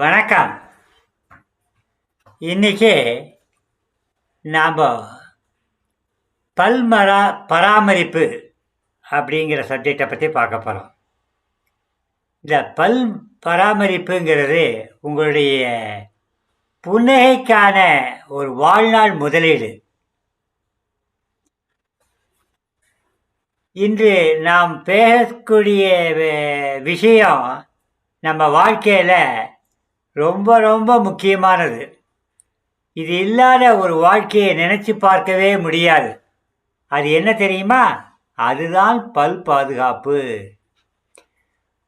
வணக்கம். இன்னைக்கு நாம் பல்மரா பராமரிப்பு அப்படிங்கிற சப்ஜெக்டை பற்றி பார்க்க போகிறோம் இந்த பல் பராமரிப்புங்கிறது உங்களுடைய புன்னகைக்கான ஒரு வாழ்நாள் முதலீடு. இன்று நாம் பேசக்கூடிய விஷயம் நம்ம வாழ்க்கையில் ரொம்ப ரொம்ப முக்கியமானது. இது இல்லாத ஒரு வாழ்க்கையை நினைச்சு பார்க்கவே முடியாது. அது என்ன தெரியுமா? அதுதான் பல் பாதுகாப்பு.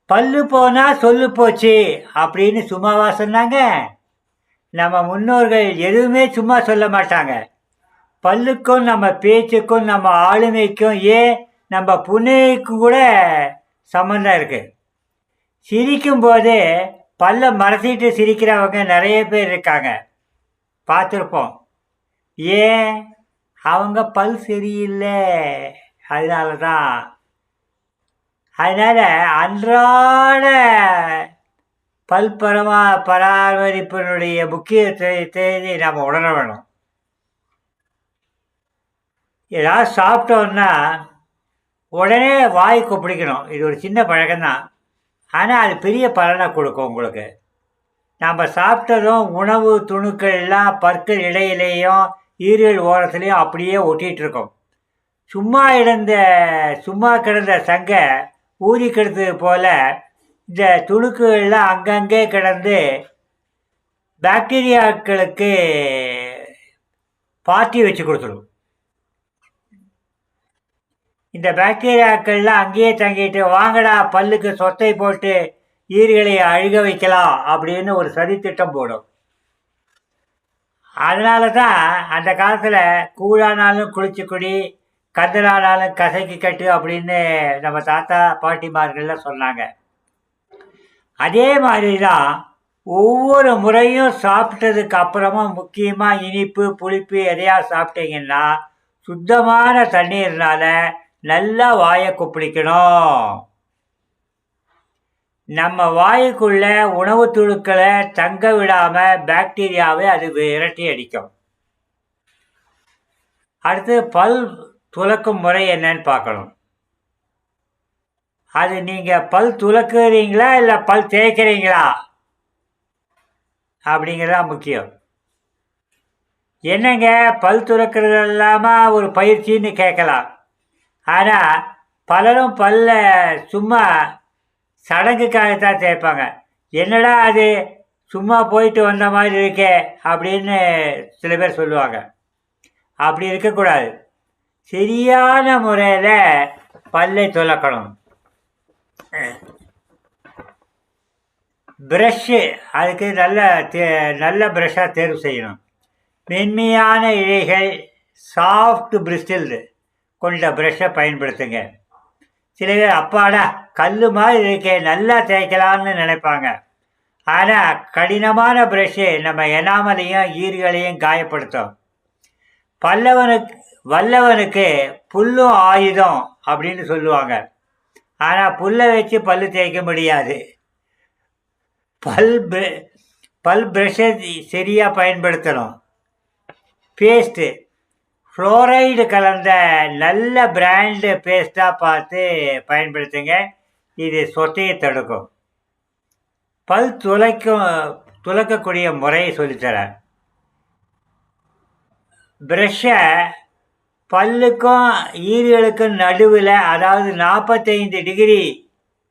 பல்லு போனா சொல்லு போச்சு அப்படின்னு சும்மாவா சொன்னாங்க? நம்ம முன்னோர்கள் எதுவுமே சும்மா சொல்ல மாட்டாங்க. பல்லுக்கும் நம்ம பேச்சுக்கும் நம்ம ஆளுமைக்கும் ஏன் நம்ம புன்னகைக்கும் கூட சம்மந்தம் இருக்கு. சிரிக்கும் போது பல்ல மறைச்சிட்டு சிரிக்கிறவங்க நிறைய பேர் இருக்காங்க. பார்த்துருப்போம். ஏன்? அவங்க பல் சரியில்லை. அதனால தான் அதனால் அன்றாட பல் பரமா பராமரிப்பினுடைய முக்கியத்துவத்தை நாம் உணர வேணும் ஏதாவது சாப்பிட்டோன்னா உடனே வாய் கொப்பிடிக்கணும். இது ஒரு சின்ன பழக்கம்தான். ஆனால் அது பெரிய பலனை கொடுக்கும் உங்களுக்கு. நாம் சாப்பிட்டதும் உணவு துணுக்கள் எல்லாம் பற்கள் இடையிலேயும் ஈரல் ஓரத்துலேயும் அப்படியே ஒட்டிகிட்டு இருக்கோம். சும்மா இருந்த சும்மா கிடந்த சங்கை ஊதி கிடந்தது போல் இந்த துணுக்குகள்லாம் அங்கங்கே கிடந்து பாக்டீரியாக்களுக்கு பார்ட்டி வச்சு கொடுத்துடும். இந்த பாக்டீரியாக்கள்லாம் அங்கேயே தங்கிட்டு வாங்கடா பல்லுக்கு சொத்தை போட்டு ஈர்களை அழுக வைக்கலாம் அப்படின்னு ஒரு சதித்திட்டம் போடும். அதனால தான் அந்த காலத்தில் கூழானாலும் குளிச்சு குடி கந்தலானாலும் கசைக்கு கட்டு அப்படின்னு நம்ம தாத்தா பாட்டிமார்கள்லாம் சொன்னாங்க. அதே மாதிரி தான் ஒவ்வொரு முறையும் சாப்பிட்டதுக்கு அப்புறமா முக்கியமாக இனிப்பு புளிப்பு எதையா சாப்பிட்டீங்கன்னா சுத்தமான தண்ணீர்னால நல்லா வாயை கொப்பளிக்கணும். நம்ம வாயுக்குள்ள உணவு துணுக்களை தங்க விடாம பாக்டீரியாவை அது விரட்டி அடிக்கும். அடுத்து பல் துலக்கும் முறை என்னன்னு பார்க்கணும். அது நீங்க பல் துலக்குறீங்களா இல்லை பல் தேய்க்கிறீங்களா? அப்படிங்கிறதா முக்கியம். என்னங்க பல் துறக்கிறது இல்லாமல் ஒரு பயிற்சின்னு கேட்கலாம். ஆனால் பலரும் பல்ல சும்மா சடங்குக்காகத்தான் தேய்ப்பாங்க என்னடா அது சும்மா போயிட்டு வந்த மாதிரி இருக்கே அப்படின்னு சில பேர் சொல்லுவாங்க. அப்படி இருக்கக்கூடாது. சரியான முறையில் பல்லை துலக்கணும் ப்ரஷ்ஷு அதுக்கு நல்ல தே நல்ல ப்ரஷ்ஷாக தேர்வு செய்யணும். மென்மையான இழைகள் சாஃப்ட் பிரிஸ்டில்டு கொண்ட ப்ரஷ்ஷை பயன்படுத்துங்க. சில பேர் அப்பாடா கல் மாதிரி இருக்கே நல்லா தேய்க்கலாம்னு நினைப்பாங்க. ஆனால் கடினமான ப்ரஷ்ஷு நம்ம எனாமலையும் ஈர்களையும் காயப்படுத்தும். பல்லவனுக்கு வல்லவனுக்கு புல்லும் ஆயுதம் அப்படின்னு சொல்லுவாங்க. ஆனால் புல்லை வச்சு பல் தேய்க்க முடியாது. பல் பல் ப்ரஷ்ஷை சரியாக பயன்படுத்தணும். பேஸ்ட்டு ஃப்ளோரைடு கலந்த நல்ல பிராண்டு பேஸ்ட்டாக பார்த்து பயன்படுத்துங்க. இது சொத்தையை தடுக்கும். பல் துளைக்கும் துளக்கக்கூடிய முறையை சொல்லித்தரேன். ப்ரஷ்ஷை பல்லுக்கும் ஈரிகளுக்கும் நடுவில் அதாவது நாற்பத்தைந்து டிகிரி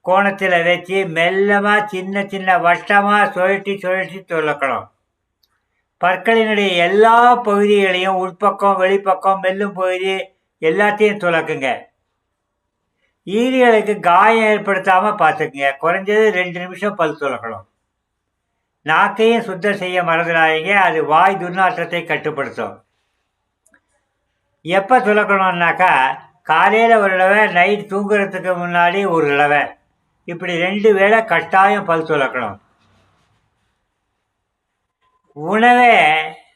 கோணத்தில் வச்சு மெல்லமாக சின்ன சின்ன வட்டமாக சுழட்டி சுழட்டி துளக்கணும். பற்களினுடைய எல்லா பகுதிகளையும் உட்பக்கம் வெளிப்பக்கம் மெல்லும் பகுதி எல்லாத்தையும் துலக்குங்க. ஈரிகளுக்கு காயம் ஏற்படுத்தாமல் பார்த்துக்குங்க. குறைஞ்சது ரெண்டு நிமிஷம் பல் துலக்கணும். நாக்கையும் சுத்தம் செய்ய மறந்துடாதீங்க. அது வாய் துர்நாற்றத்தை கட்டுப்படுத்தும். எப்போ துளக்கணும்னாக்கா காலையில் ஒரு தடவை நைட் தூங்குறதுக்கு முன்னாடி ஒரு தடவை. இப்படி ரெண்டு வேளை கட்டாயம் பல் துலக்கணும். உணவை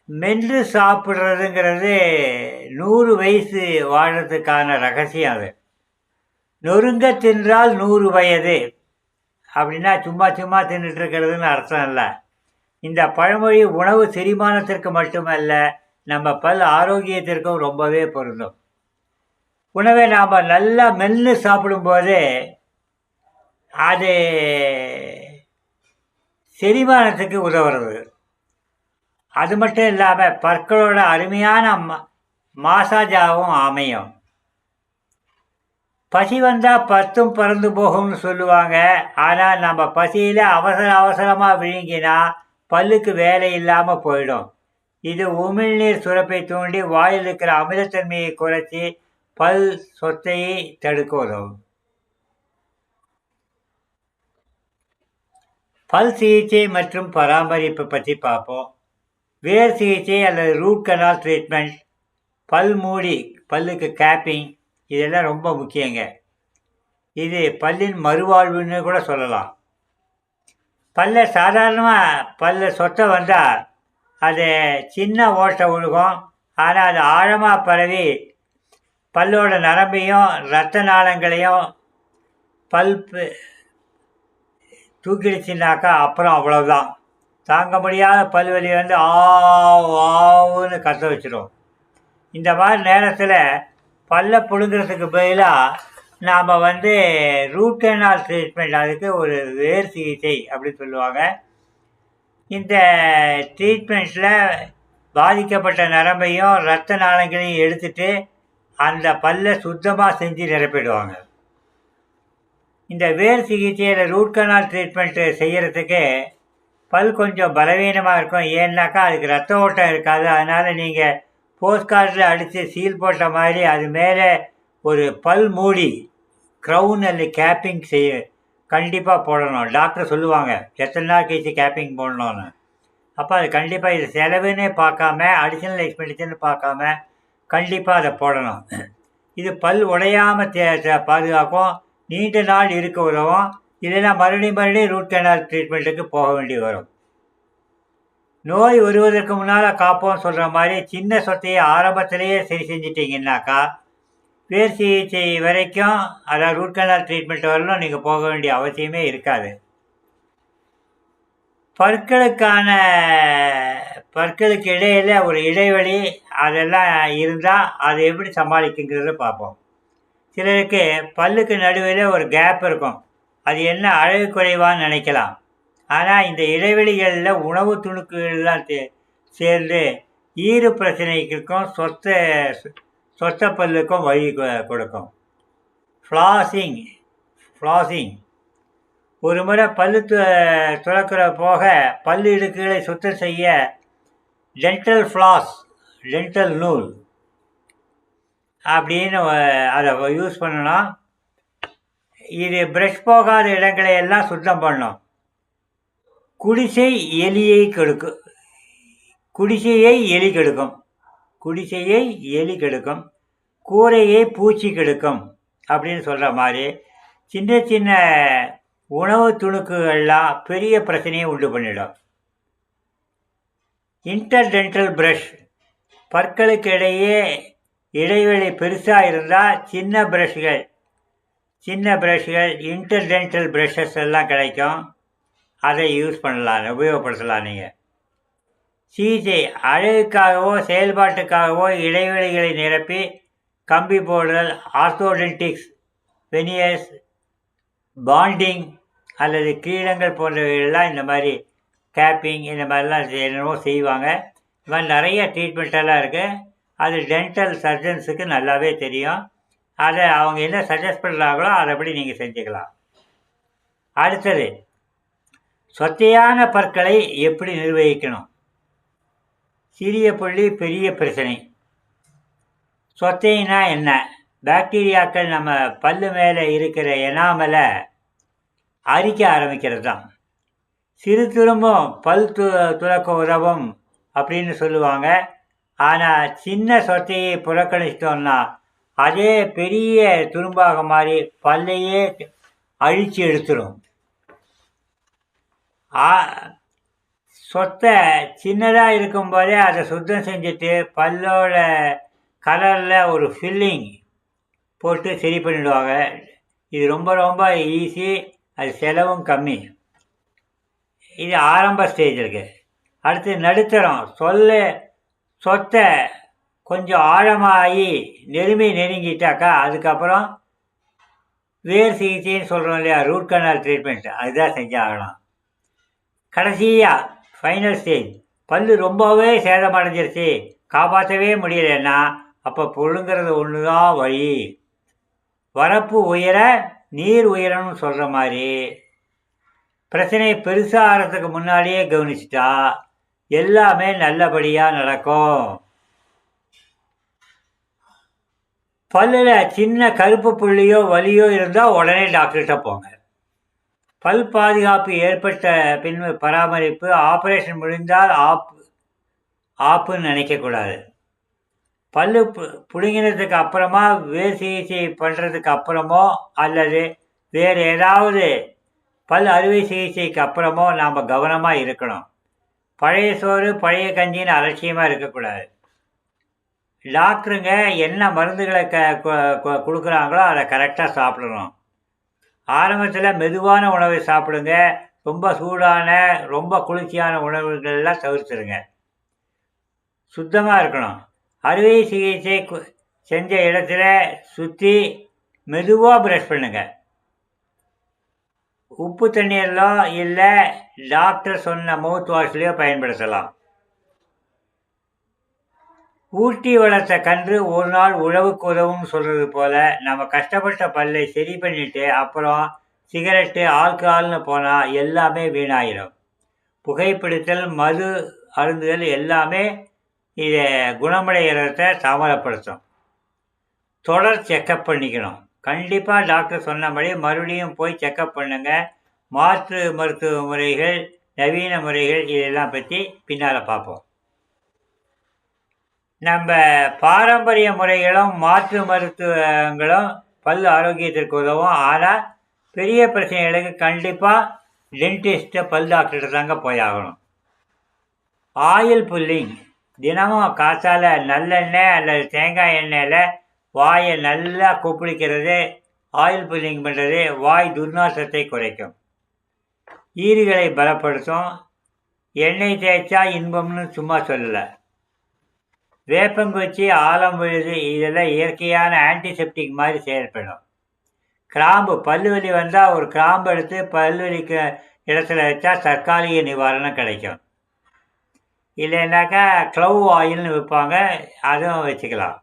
மென்று சாப்பிட்றதுங்கிறது நூறு வயசு வாழறதுக்கான ரகசியம் அது. நொறுங்க தின்றால் நூறு வயது. அப்படின்னா சும்மா சும்மா தின்னுட்டுருக்கிறதுன்னு அர்த்தம் இல்லை. இந்த பழமொழி உணவு செரிமானத்திற்கு மட்டுமல்ல நம்ம பல் ஆரோக்கியத்திற்கும் ரொம்பவே பொருந்தும். உணவை நாம் நல்லா மென்று சாப்பிடும்போது அது செரிமானத்துக்கு உதவுறது. அது மட்டும் இல்லாமல் பற்களோட அருமையான ம மாசாஜாகவும் அமையும். பசி வந்தால் பத்தும் பறந்து போகும்னு சொல்லுவாங்க. ஆனால் நம்ம பசியில் அவசர அவசரமாக விழுங்கினா பல்லுக்கு வேலை இல்லாமல் போயிடும். இது உமிழ்நீர் சுரப்பை தூண்டி வாயில் இருக்கிற அமிலத்தன்மையை குறைச்சி பல் சொத்தையை தடுக்க உதவும் பல் சிகிச்சை மற்றும் பராமரிப்பு பற்றி பார்ப்போம். வேர் சிகிச்சை அல்லது ரூட் கனால் ட்ரீட்மெண்ட் பல் மூடி பல்லுக்கு கேப்பிங் இதெல்லாம் ரொம்ப முக்கியங்க. இது பல்லின் மறுவாழ்வுன்னு கூட சொல்லலாம். பல்ல சாதாரணமாக பல்ல சொத்தை வந்தால் அது சின்ன ஓட்டை விழுகும் ஆனால் அது ஆழமாக பரவி பல்லோட நரம்பையும் இரத்த நாளங்களையும் பல்ப்பு தூக்கிடுச்சுனாக்கா அப்புறம் அவ்வளோதான் தாங்க முடியாத பல்வலி வந்து ஆவுன்னு கத்த வச்சிடும் இந்த மாதிரி நேரத்தில் பல்ல புழுங்கிறதுக்கு பதிலாக நாம் வந்து ரூட்கெனால் ட்ரீட்மெண்ட் அதுக்கு ஒரு வேர் சிகிச்சை அப்படின்னு சொல்லுவாங்க. இந்த ட்ரீட்மெண்ட்டில் பாதிக்கப்பட்ட நரம்பையும் இரத்த நாளங்களையும் எடுத்துட்டு அந்த பல்லை சுத்தமாக செஞ்சு நிரப்பிடுவாங்க. இந்த வேர் சிகிச்சையில் ரூட் கனால் ட்ரீட்மெண்ட்டு செய்கிறதுக்கு பல் கொஞ்சம் பலவீனமாக இருக்கும். ஏன்னாக்கா அதுக்கு ரத்த ஓட்டம் இருக்காது. அதனால் நீங்கள் போஸ்ட் கார்டில் அடித்து சீல் போட்ட மாதிரி அது மேலே ஒரு பல் மூடி க்ரௌன் அல்ல கேப்பிங் செய்ய கண்டிப்பாக போடணும். டாக்டர் சொல்லுவாங்க எத்தனை நாள் கழிச்சு கேப்பிங் போடணும்னு? அப்போ அது கண்டிப்பாக இது செலவுன்னே பார்க்காம அடிஷ்னல் எக்ஸ்பெண்டிச்சர்னு பார்க்காம கண்டிப்பாக அதை போடணும். இது பல் உடையாமல் தே பாதுகாக்கும். நீண்ட நாள் இருக்க உதவும். இல்லைன்னா மறுபடியும் மறுபடியும் ரூட் கெனால் ட்ரீட்மெண்ட்டுக்கு போக வேண்டி வரும். நோய் வருவதற்கு முன்னால் காப்போம் சொல்கிற மாதிரி சின்ன சொத்தையை ஆரம்பத்திலேயே சரி செஞ்சிட்டிங்கன்னாக்கா பேர் சிகிச்சை வரைக்கும் அதாவது ரூட் கெனால் ட்ரீட்மெண்ட் வரலும் நீங்கள் போக வேண்டிய அவசியமே இருக்காது. பற்களுக்கான பற்களுக்கு இடையில் ஒரு இடைவெளி அதெல்லாம் இருந்தால் அதை எப்படி சமாளிக்குங்கிறத பார்ப்போம். சிலருக்கு பல்லுக்கு நடுவில் ஒரு கேப் இருக்கும். அது என்ன அழகு குறைவான்னு நினைக்கலாம். ஆனால் இந்த இடைவெளிகளில் உணவு துணுக்குகள்லாம் சே சேர்ந்து ஈறு பிரச்சனைக்கும் சொத்த சொத்த பல்லுக்கும் வழி கொடுக்கும். ஃப்ளாசிங் ஃப்ளாசிங் ஒரு முறை பல்லு து துறக்கிற போக பல்லு இடுக்குகளை சுத்தம் செய்ய டென்டல் ஃப்ளாஸ் டென்டல் நூல் அப்படின்னு அதை யூஸ் பண்ணணும் இது ப்ரஷ் போகாத இடங்களை எல்லாம் சுத்தம் பண்ணும். குடிசை எலியை கெடுக்கும் குடிசையை எலி கெடுக்கும். குடிசையை எலி கெடுக்கும். கூரையை பூச்சி கெடுக்கும். அப்படின்னு சொல்கிற மாதிரி சின்ன சின்ன உணவு துணுக்குகள்லாம் பெரிய பிரச்சனையை உண்டு பண்ணிடும். இன்டர்டென்டல் ப்ரஷ் பற்களுக்கு இடையே இடைவெளி பெருசாக இருந்தால் சின்ன ப்ரஷ்கள் சின்ன ப்ரஷ்கள் இன்டர்டென்டல் ப்ரஷஸ் எல்லாம் கிடைக்கும். அதை யூஸ் பண்ணலாம் உபயோகப்படுத்தலாம் நீங்கள் சிகிச்சை அழகுக்காகவோ செயல்பாட்டுக்காகவோ இடைவெளிகளை நிரப்பி கம்பி போடுதல் ஆர்த்தோடென்டிக்ஸ் வெனியர்ஸ் பாண்டிங் அல்லது கிரீடங்கள் போன்றவைகள்லாம் இந்த மாதிரி கேப்பிங் இந்த மாதிரிலாம் என்னவோ செய்வாங்க. இது மாதிரி நிறைய ட்ரீட்மெண்ட்டெல்லாம் இருக்குது அது டென்டல் சர்ஜன்ஸுக்கு நல்லாவே தெரியும். அதை அவங்க என்ன சஜஸ்ட் பண்ணுறாங்களோ அதைப்படி நீங்கள் செஞ்சுக்கலாம். அடுத்தது சொத்தையான பற்களை எப்படி நிர்வகிக்கணும்? சிறிய புள்ளி பெரிய பிரச்சனை. சொத்தைனா என்ன? பாக்டீரியாக்கள் நம்ம பல்லு மேலே இருக்கிற எனாமலை அரிக்க ஆரம்பிக்கிறது தான் சிறு துரும்பும் பல் து துறக்க உதவும் அப்படின்னு சொல்லுவாங்க. ஆனால் சின்ன சொத்தையை புறக்கணிச்சிட்டோம்னா அதே பெரிய துரும்பாக மாறி பல்லையே அழித்து எடுத்துடும் சொத்தை சின்னதாக இருக்கும்போதே அதை சுத்தம் செஞ்சுட்டு பல்லோட கலரில் ஒரு ஃபில்லிங் போட்டு சரி பண்ணிவிடுவாங்க இது ரொம்ப ரொம்ப ஈஸி அது செலவும் கம்மி. இது ஆரம்ப ஸ்டேஜ் இருக்குது அடுத்து நடுத்தரம் சொல்ல சொத்தை கொஞ்சம் ஆழமாகி நெருமை நெருங்கிட்டாக்கா அதுக்கப்புறம் வேர் சிகிச்சைன்னு சொல்கிறோம் இல்லையா ரூட் கனால் ட்ரீட்மெண்ட் அதுதான் செஞ்சாகணும். கடைசியாக ஃபைனல் ஸ்டேஜ் பல்லு ரொம்பவே சேதமடைஞ்சிருச்சு. காப்பாற்றவே முடியலன்னா அப்போ புழுங்கிறது ஒன்று தான் வழி. வரப்பு உயர நீர் உயரம்னு சொல்கிற மாதிரி. பிரச்சனை பெருசாகிறதுக்கு முன்னாடியே கவனிச்சிட்டா எல்லாமே நல்லபடியாக நடக்கும். பல்லில் சின்ன கருப்பு புள்ளியோ வலியோ இருந்தால் உடனே டாக்டர்கிட்ட போங்க. பல் பாதுகாப்பு ஏற்பட்ட பின் பராமரிப்பு ஆப்ரேஷன் முடிந்தால் ஆப் ஆப்புன்னு நினைக்கக்கூடாது பல்லு பு- பிடுங்கினதுக்கு அப்புறமா வேர் சிகிச்சை பண்ணுறதுக்கு அப்புறமோ அல்லது வேறு ஏதாவது பல் அறுவை சிகிச்சைக்கு அப்புறமோ நாம் கவனமாக இருக்கணும். பழைய சோறு பழைய கஞ்சின்னு அலட்சியமாக இருக்கக்கூடாது டாக்டருங்க என்ன மருந்துகளை க கொடுக்குறாங்களோ அதை கரெக்டாக சாப்பிடணும். ஆரம்பத்தில் மெதுவான உணவை சாப்பிடுங்க. ரொம்ப சூடான ரொம்ப குளிர்ச்சியான உணவுகள்லாம் தவிர்த்துருங்க. சுத்தமாக இருக்கணும். அறுவை சிகிச்சை செஞ்ச இடத்துல சுற்றி மெதுவாக ப்ரஷ் பண்ணுங்க. உப்பு தண்ணீரிலோ இல்லை டாக்டர் சொன்ன மவுத் வாஷ்லேயோ பயன்படுத்தலாம். ஊட்டி வளர்த்த கன்று ஒரு நாள் உழவுக்கு உதவும் சொல்கிறது போல் நம்ம கஷ்டப்பட்ட பல்லை சரி பண்ணிட்டு அப்புறம் சிகரெட்டு ஆல்கஹால்னு போனால் எல்லாமே வீணாயிடும் புகைப்பிடித்தல் மது அருந்துதல் எல்லாமே இதை குணமடைகிறத தாமதப்படுத்தும். தொடர் செக்கப் பண்ணிக்கணும். கண்டிப்பாக டாக்டர் சொன்னபடி மறுபடியும் போய் செக்கப் பண்ணுங்க. மாற்று மருத்துவ முறைகள் நவீன முறைகள் இதெல்லாம் பற்றி பின்னால் பார்ப்போம். நம்ம பாரம்பரிய முறைகளும் மாற்று மருத்துவங்களும் பல் ஆரோக்கியத்திற்கு உதவும். ஆனால் பெரிய பிரச்சனைகளுக்கு கண்டிப்பாக டென்டிஸ்ட்டை பல் டாக்டர்கிட்ட தாங்க போயாகணும் ஆயில் புல்லிங் தினமும் காசால் நல்லெண்ணெய் அல்லது தேங்காய் எண்ணெயில் வாயை நல்லா கொப்பளிக்கிறது. ஆயில் புல்லிங் பண்ணுறது வாய் துர்நாசத்தை குறைக்கும். ஈறுகளை பலப்படுத்தும். எண்ணெய் தேய்ச்சா இன்பம்னு சும்மா சொல்லலை. வேப்பங்குச்சி ஆலம் விழுது இதெல்லாம் இயற்கையான ஆன்டிசெப்டிக் மாதிரி செயல்படும். கிராம்பு பல்வலி வலி வந்தால் ஒரு கிராம்பு எடுத்து பல்லு வலிக்கு இடத்துல வச்சா தற்காலிக நிவாரணம் கிடைக்கும். இல்லைன்னாக்கா க்ளவ் ஆயில்னு விற்பாங்க அதுவும் வச்சுக்கலாம்.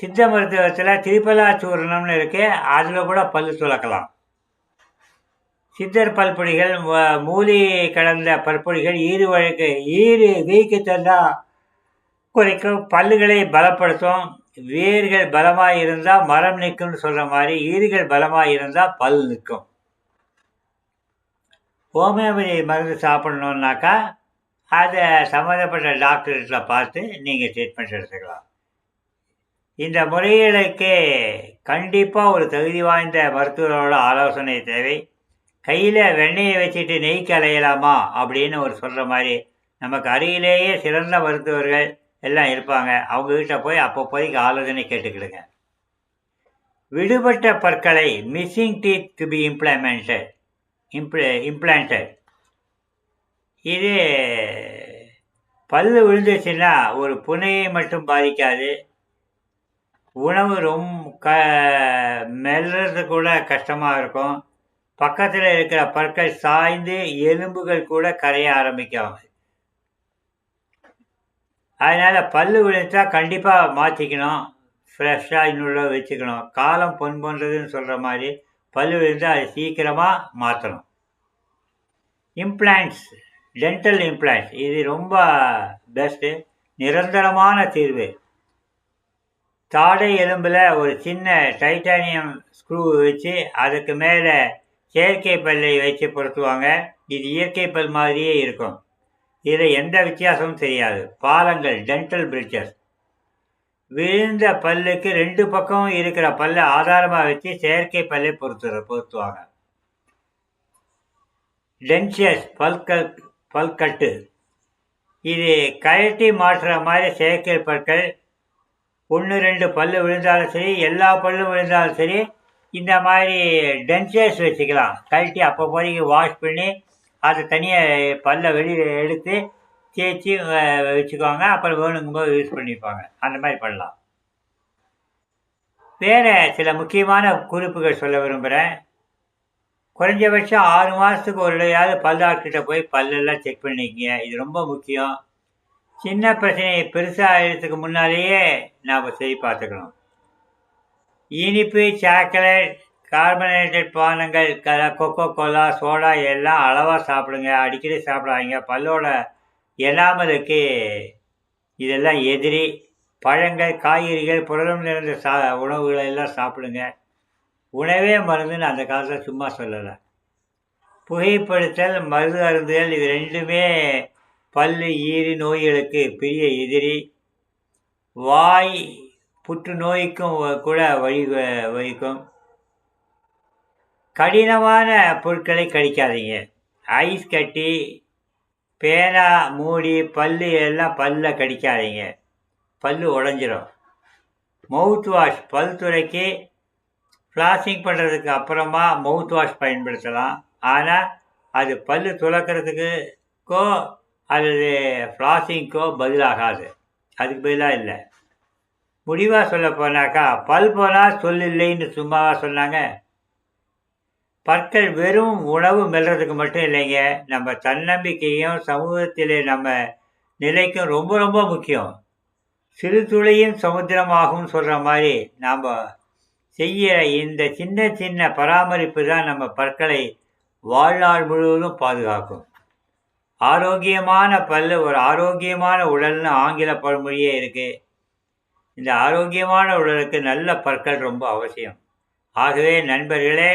சித்த மருத்துவத்தில் திரிபலா சூரணம்னு இருக்குது அதில் கூட பல் துளக்கலாம். சித்தர் பல்பொடிகள் மூலி கடந்த பற்பொடிகள் பல்பொடிகள் ஈறு வழக்கு ஈறு வீக்கு தந்தா குறைக்கும் பல்லுகளை பலப்படுத்தும் வேர்கள் பலமாக இருந்தால் மரம் நிற்கும்னு சொல்கிற மாதிரி ஈறுகள் பலமாக இருந்தால் பல் நிற்கும். ஹோமியோபதி மருந்து சாப்பிடணுன்னாக்கா அதை சம்மந்தப்பட்ட டாக்டர்கிட்ட பார்த்து நீங்கள் ட்ரீட்மெண்ட் எடுத்துக்கலாம். இந்த முறைகளுக்கு கண்டிப்பாக ஒரு தகுதி வாய்ந்த மருத்துவரோட ஆலோசனை தேவை. கையில் வெண்ணெயை வச்சுட்டு நெய் கலையலாமா அப்படின்னு ஒரு சொல்கிற மாதிரி நமக்கு அருகிலேயே சிறந்த மருத்துவர்கள் எல்லாம் இருப்பாங்க. அவங்கக்கிட்ட போய் அப்பப்போதைக்கு ஆலோசனை கேட்டுக்கிடுங்க. விடுபட்ட பற்களை missing teeth to be implemented imple implanted இது பல்லு விழுந்துச்சுன்னா ஒரு புனையை மட்டும் பாதிக்காது. உணவு ரொம்ப க மெல்றது கூட கஷ்டமாக இருக்கும். பக்கத்தில் இருக்கிற பற்கள் சாய்ந்து எலும்புகள் கூட கரைய ஆரம்பிக்கும். அதனால் பல் விழுந்தா கண்டிப்பாக மாற்றிக்கணும் ஃப்ரெஷ்ஷாக இன்னொரு வச்சுக்கணும். காலம் பொன் போன்றதுன்னு சொல்கிற மாதிரி பல் விழுந்தால் அது சீக்கிரமாக மாற்றணும் இம்ப்ளான்ட்ஸ் டென்டல் இம்ப்ளான்ட்ஸ் இது ரொம்ப பெஸ்ட்டு நிரந்தரமான தீர்வு. தாடை எலும்பில் ஒரு சின்ன டைட்டானியம் ஸ்க்ரூ வச்சு அதுக்கு மேலே செயற்கை பல்லை வச்சு பொருத்துவாங்க. இது இயற்கை பல் மாதிரியே இருக்கும். இதில் எந்த வித்தியாசமும் தெரியாது. பாலங்கள் டென்டல் பிரிட்ஜஸ் விழுந்த பல்லுக்கு ரெண்டு பக்கமும் இருக்கிற பல்லை ஆதாரமாக வச்சு செயற்கை பல்லை பொருத்துற பொருத்துவாங்க. டென்சியஸ் பல்கல் பல்கட்டு. இது கழட்டி மாற்றுற மாதிரி செயற்கை பற்கள். ஒன்று ரெண்டு பல்லு விழுந்தாலும் சரி எல்லா பல்லும் விழுந்தாலும் சரி இந்த மாதிரி டென்சியஸ் வச்சுக்கலாம். கழட்டி அப்போ போய் வாஷ் பண்ணி அதை தனியாக பல்ல வெளியில் எடுத்து தேய்ச்சி வச்சுக்குவாங்க. அப்புறம் வேணுங்கும்போது யூஸ் பண்ணிப்பாங்க. அந்த மாதிரி பண்ணலாம். வேறு சில முக்கியமான குறிப்புகள் சொல்ல விரும்புகிறேன் குறைஞ்சபட்சம் ஆறு மாதத்துக்கு ஒரு இடையாவது பல் டாக்டர்கிட்ட போய் பல்லெல்லாம் செக் பண்ணிக்கங்க. இது ரொம்ப முக்கியம். சின்ன பிரச்சனை பெருசாகிறதுக்கு முன்னாலேயே நாம் சரி பார்த்துக்கணும். இனிப்பு சாக்லேட் கார்பனேட்டட் பானங்கள் க கொக்கோ கோலா சோடா எல்லாம் அளவாக சாப்பிடுங்க. அடிக்கடி சாப்பிடாதீங்க. பல்லோட எனாமலுக்கு இதெல்லாம் எதிரி பழங்கள் காய்கறிகள் புரதம் நிறைந்த சா உணவுகளை எல்லாம் சாப்பிடுங்க. உணவே மருந்துன்னு அந்த காலத்தில் சும்மா சொல்லலை. புகைப்படுத்தல் மருந்து அருந்துதல் இது ரெண்டுமே பல்லு ஈறு நோய்களுக்கு பெரிய எதிரி. வாய் புற்றுநோய்க்கும் கூட வழி வ- வகிக்கும். கடினமான பொருட்களை கடிக்காதீங்க. ஐஸ் கட்டி பேனா மூடி பல்லு எல்லாம் பல்ல கடிக்காதீங்க. பல் உடஞ்சிரும். மவுத் வாஷ் பல் துறைக்கு ஃப்ளாஷிங் பண்ணுறதுக்கு அப்புறமா மவுத் வாஷ் பயன்படுத்தலாம். ஆனால் அது பல்லு துளக்கிறதுக்கோ அல்லது ஃப்ளாஷிங்க்கோ பதிலாகாது. அதுக்கு பதிலாக இல்லை. முடிவாக சொல்ல போனாக்கா பல் போனால் சொல் இல்லைன்னு சும்மாவாக சொன்னாங்க? பற்கள் வெறும் உணவு மெல்றதுக்கு மட்டும் இல்லைங்க. நம்ம தன்னம்பிக்கையும் சமூகத்திலே நம்ம நிலைக்கும் ரொம்ப ரொம்ப முக்கியம். சிறு துளியும் சமுத்திரமாகும் சொல்கிற மாதிரி நாம் செய்ய இந்த சின்ன சின்ன பராமரிப்பு தான் நம்ம பற்களை வாழ்நாள் முழுவதும் பாதுகாக்கும். ஆரோக்கியமான பல்லு ஒரு ஆரோக்கியமான உடல்னு ஆங்கில பழமொழியே இருக்குது இந்த ஆரோக்கியமான உடலுக்கு நல்ல பற்கள் ரொம்ப அவசியம். ஆகவே நண்பர்களே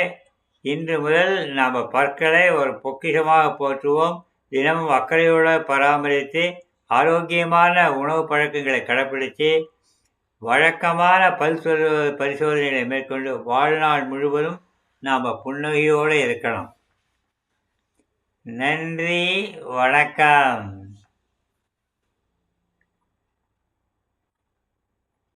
இன்று முதல் நாம் பற்களை ஒரு பொக்கிஷமாக போற்றுவோம். தினமும் அக்கறையோடு பராமரித்து ஆரோக்கியமான உணவு பழக்கங்களை கடைப்பிடித்து வழக்கமான பல் பரிசோதனைகளை மேற்கொண்டு வாழ்நாள் முழுவதும் நாம் புன்னகையோடு இருக்கணும். நன்றி வணக்கம்.